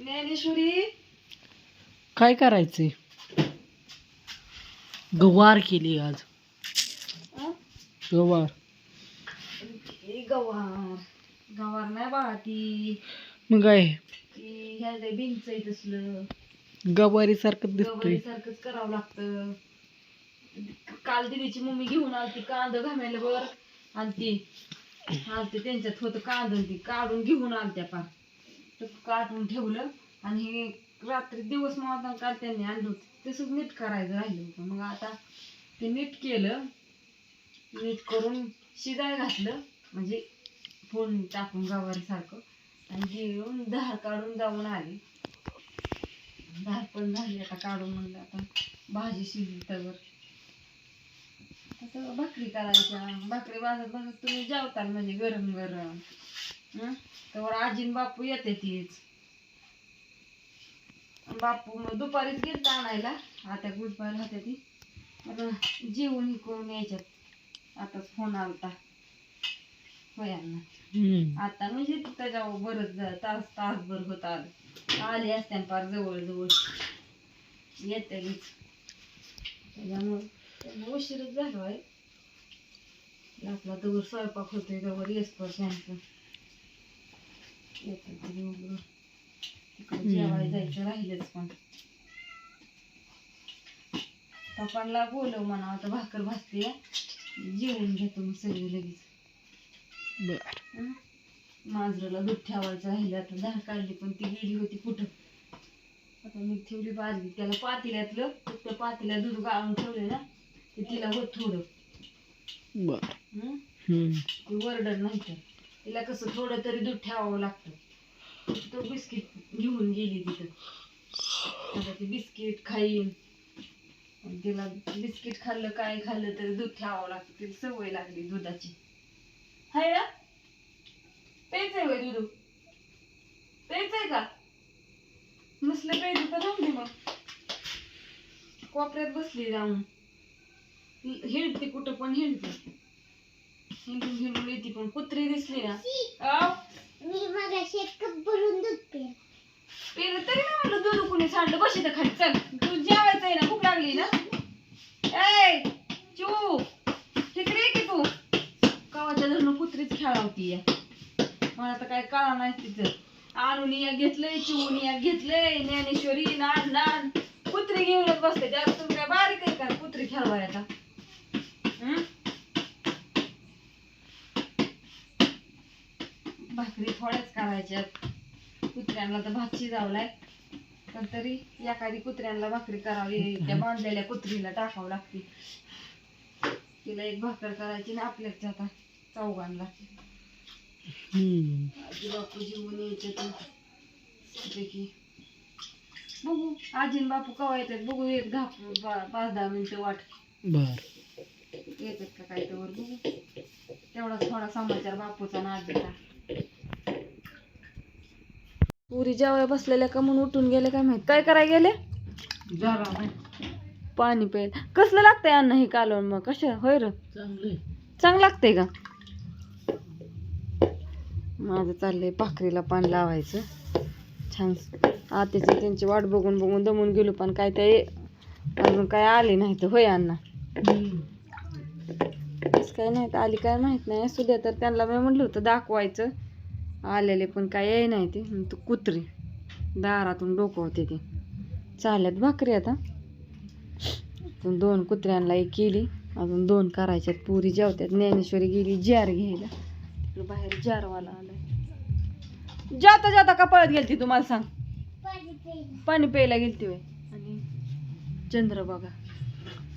ज्ञानेश्वरी? काय करायचंय? गवार केली आज? गवार. ही गवार. गवार नाही बाळा ती. मग काय? ती ह्या जे बिंच आहे तसलं. गवारी सारखं दिसतोय. सारखंच करावं लागतं. काल दिदीची मम्मी घेऊन आलती कांद घामायला वर. आणि ती आलते त्यांच्यात होतं कांद आणि ती काढून घेऊन आलत्या पार. तर काढून ठेवलं आणि हे रात्री दिवस मग काल त्यांनी आणलं होतं. तसंच नीट करायचं राहिलं होतं. मग आता ते नीट केलं नीट करून शिजाय घातलं म्हणजे फोडणी टाकून गवारीसारखं. आणि घेऊन धार काढून जाऊन आली. धार पण झाली आता काढून म्हणलं आता भाजी शिजली तर. असं भाकरी करायच्या. भाकरी भाजत भाजत तुम्ही जेवताल म्हणजे गरम गरम. तर आजीन बापू येते तीच. बापू मग दुपारीच गेलत आणायला. आता गुडपायला होत्या ती. जेवण करून यायच्यात. आताच फोन आलता. होयांना. आता म्हणजे त्याच्यावर बरंच तास तासभर होत आलं. आले असत्या फार जवळ जवळ येते त्याच्यामुळे उशीरच झालो आहे आपला दवर स्वयंपाक होतोय दवर येसपर त्यांचं येतात ते मग तिकडे जेवायला जायचं राहिलंच पण. पप्पांना बोलव म्हणा आता भाकर भाजते. जेवून घेतो मग सगळे लगेच. बर. मांजराला दूध ठेवायचं राहिलं आता धार काढली पण ती गेली होती कुठं? आता मी ठेवली बाजली त्याला पातेल्यातलं त्या पातेल्यात दूध गाळून ठेवले ना ते तिला होत थोडं. बर? हम्म. ती वरडर नाही तर तिला कसं थोडं तरी दूध ठेवावं लागतं. तो बिस्किट घेऊन गेली तिथं. आता ती बिस्किट खाईन. तिला बिस्किट खाल्लं काय खाल्लं तरी दूध ठेवावं लागतं. तिला सवय लागली दुधाची. हाय ना? प्यायचंय वय दूध? आहे का? नसलं पेज तर राहून दे मग. कोपऱ्यात बसली जाऊन. हिंडते कुठं पण हिंडते. हिंडून हिंडून येते पण कुत्री दिसली ना. आव, मी माझा शेत भरून दूध पेलं. तरी नाही म्हणलं दूध कुणी सांडलं बस इथं खाली. चल तू जेवायचंय ना भूक लागली ना. ए चू तिकडे ये की तू. कवाच्या धरणं कुत्रीच खेळावती मला तर काय कळा नाही तिचं. आणून या घेतलंय चिवून या घेतलंय ज्ञानेश्वरी नान नान. कुत्री घेऊनच बसते त्यात तुम्ही काय बारीक आहे का कुत्री खेळवाय आता हं? भाकरी थोड्याच करायच्यात कुत्र्यांना तर भात शिजावलाय पण तरी एखादी कुत्र्यांना भाकरी करावी त्या बांधलेल्या कुत्रीला टाकावं लागते. तिला एक भाकर करायची ना आपल्याच आता चौघांना. आजी बापू जेवून यायचे पैकी. बघू आजी आणि बापू कवा येतात बघू एक दहा पा- पाच दहा मिनिटं वाट. बर. येतात का काय तर बघू. तेवढाच थोडा समाचार बापूचा ना आजीचा पुरी जेवाय बसलेल्या का म्हणून उठून गेले काय माहीत? काय करायला गेले? पाणी प्यायला. कसलं लागतंय अन्न हे कालवण मग? कशा? होय र? चांगले लागतंय का? माझं चाललंय भाकरीला पाणी लावायचं. छान. आत्याची त्यांची वाट बघून बघून दमून गेलो पण काय ते अजून काय आले नाही तर होय अण्णा? काय नाही तर आली काय माहीत नाही. असू द्या तर त्यांना मी म्हटलं होतं दाखवायचं. आलेले पण काय नाही ते. तू कुत्री. दारातून डोकं होते ते. चालल्यात भाकरी आता. अजून दोन कुत्र्यांना एक केली. अजून दोन करायच्यात. पुरी जेवत्यात. ज्ञानेश्वरी गेली जार घ्यायला. तिकडे बाहेर जारवाला आलाय. जाता जाता का पळत गेलती तुम्हाला सांग. पाणी प्यायला गेलती वय आणि चंद्र बघा.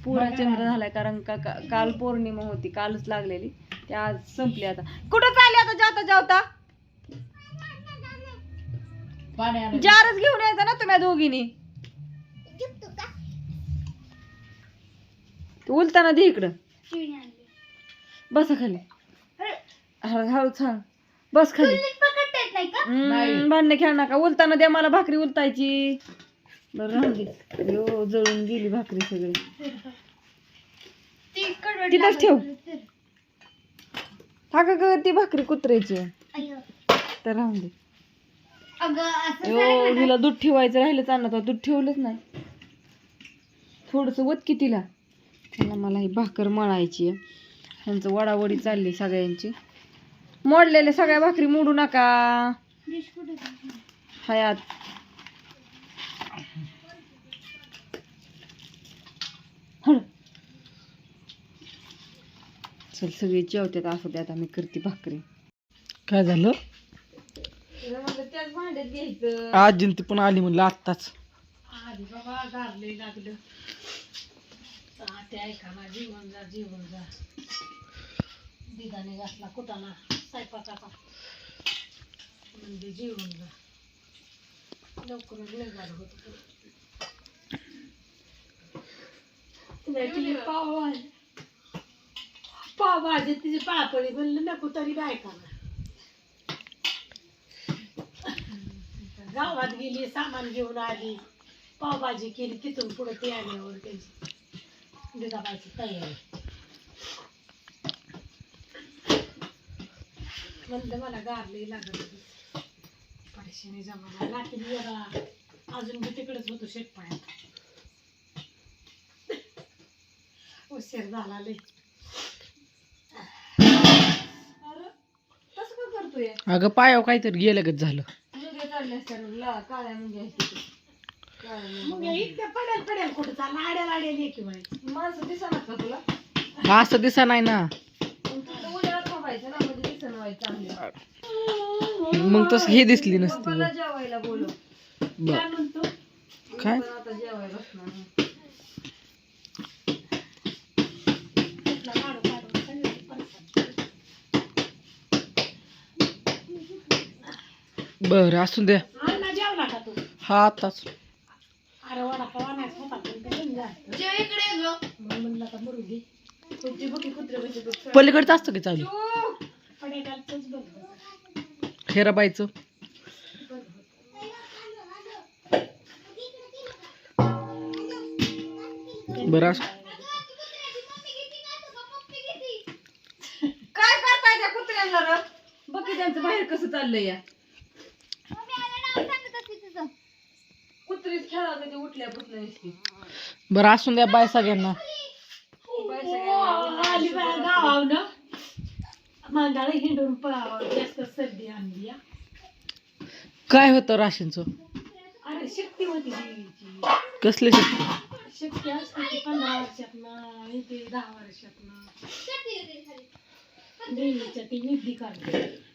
पुरा चंद्र झालाय कारण का काल पौर्णिमा होती. कालच लागलेली. ते आज संपली आता. कुठं चालली आता जाता? जारच घेऊन यायचा ना तुम्ही दोघीनी. झुकतो का? ते उलताना दे इकडं. आणली. बसा खाली. हळू हळू छान बस खाली. पकडता येत नाही का? हम्म, भांडणे खेळ नका. उलताना द्या मला भाकरी उलतायची. बरं राहू दे. यो जळून गेली भाकरी सगळी. ती कडवट तिथंच ठेव. तर. हा का ग ती भाकरी कुत्र्याची अय्यो. तर राहून दे. यो? हिला दूध ठेवायचं राहिलं चालणार दूध ठेवलंच नाही. थोडंसं वत की तिला. त्याला मला ही भाकर मळायची आहे. ह्यांचं वडावडी चालली सगळ्यांची. मोडलेले सगळ्या भाकरी मोडू नका? हयात. चल सगळी जेवतात. असं ते आता मी करते भाकरी. काय झालं? त्याच भांड्यात घ्यायचं. आजीन ती पण आली म्हणलं आत्ताच. आधी बाबा गारले लागलं. ते ऐका ना जीवन जा जीवन जा. दिदाने घातला कुटाना स्वयंपाकाचा. म्हणजे जीवन जा. लवकरच निघाल होत. पाव पाव भाजी तिची पापडी म्हणलं नको तरी बायका गावात गेली सामान घेऊन आली. पावभाजी केली तिथून पुढे ते आल्यावर त्यांची. दुधाबाची तयारी. म्हणलं मला गारले लागत होती. जमा जमाना लाकीन जरा अजून मी तिकडेच होतो शेतपाण्यात उशीर झाला लई. अरे तसं का करतोय? अगं पायाव काहीतरी गेलं झालं. मुंग्या काढल्या असत्या काळ्या मुंग्या आहेत तिथे. काळ्या मग मुंग्या. इतक्या पडेल पडेल कुठं चालला? आड्या लाड्या लेकी बाई माणसं दिसणार का तुला? असं दिसा नाही ना. मग तू उद्या थांबायचं ना म्हणजे दिसन व्हायचं चांगलं. मग तसं हे दिसली नसती पप्पाला जेवायला बोलव. बर. काय म्हणतो? काय? मी पण आता जेवायला बसणार. कुठला काढू काढू सगळी परेशान. बर असून द्या अण्णा जेवला का तू हा आताच अरे वडापाव आणायचा होता पण ते घेऊन जा जेव इकडे ये गं. मग म्हणलं का मुलगी तुमची बुकी कुत्रे कशी बघ. पलीकडचं असतं की चालू? हेराबाईचं बरं असं. काय करताय त्या कुत्र्यांना र? बघ की त्यांचं बाहेर कसं चाललंय या मम्मी आलं नाव सांगत असते तुझं. कुत्रीच खेळा कधी उठल्या पुटल्या नुसती. बरं असून द्या बाय सगळ्यांना. आली गावावनं. हिंडून पळावं जास्त सर्दी आणली हा. काय होतं राशींचं? अरे शक्ती होती देवीची. कसले शकते शक्ती असते ती पंधरा वर्षातनं इथे दहा वर्षातनं. देवीच्या ती विधी काढते